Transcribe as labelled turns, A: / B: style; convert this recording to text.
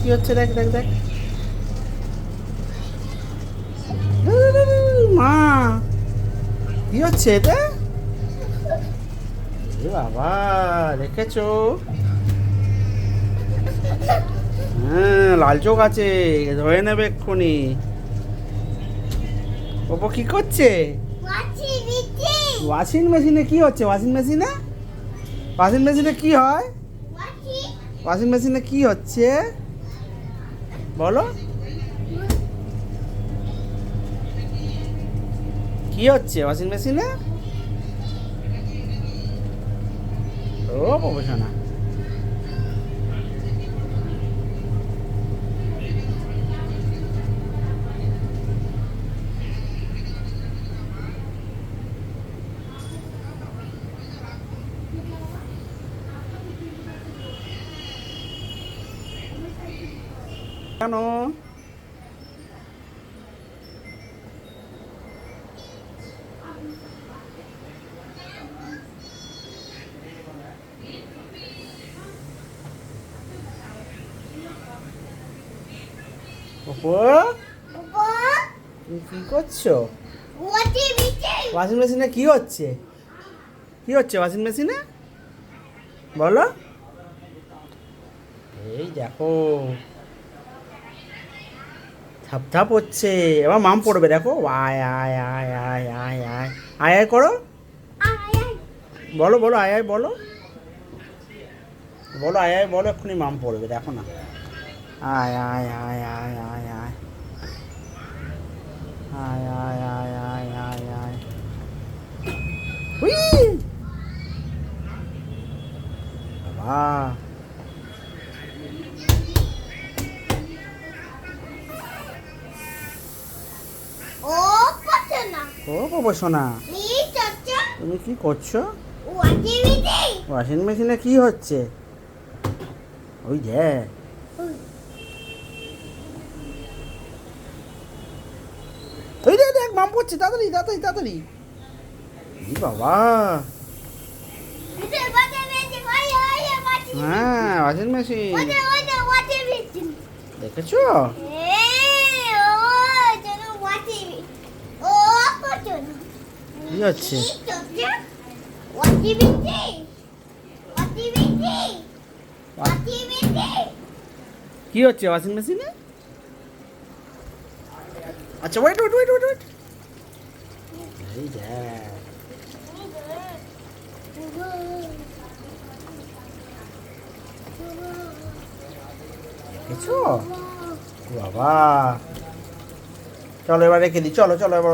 A: কি হচ্ছে? দেখ দেখ দেখ। মা। কি হচ্ছে এটা? এ বাবা দেখেছ? হ্যাঁ লাল চোখ আছে ধরে নেবে এক্ষুনি। ওপো কি করছে? ওয়াশিং মেশিনে কি হচ্ছে? ওয়াশিং মেশিনে ওয়াশিং মেশিনে কি হয়? ওয়াশিং মেশিনে কি হচ্ছে? বলো। কি হচ্ছে ওয়াশিং মেশিনে ও প্রফেশনা কেন? ওয়াশিং মেশিনে কি হচ্ছে? কি হচ্ছে ওয়াশিং মেশিনে বলো। এই দেখো। থাপ থাপ হচ্ছে এবার মাম পড়বে দেখো আয় আয় আয় আয় আয় আয় আয় আয় করো বলো বলো আয় আয় বলো বলো আয় আয় বলো এক্ষুনি মাম পড়বে দেখো না আয় আয় আয় আয় আয় আয় আয় আয় আয় আয় আয় আয় হুই বাবা
B: ও
A: বাবা সোনা তুমি কি করছ? ওয়াশিং মেশিনে কি হচ্ছে? ওই যে। ওই দেখ দেখ মাম পড়ছে তাড়াতাড়ি তাড়াতাড়ি তাড়াতাড়ি। বাবা। হ্যাঁ ওয়াশিং মেশিন দেখেছ
B: এ ও যেন মাছি ও পড়ছে না
A: কি হচ্ছে কি হচ্ছে ওয়াশিং মেশিনে আচ্ছা wait wait wait wait wait দেখেছ? বাবা। চলো এবার রেখে দিই। চলো চলো এবার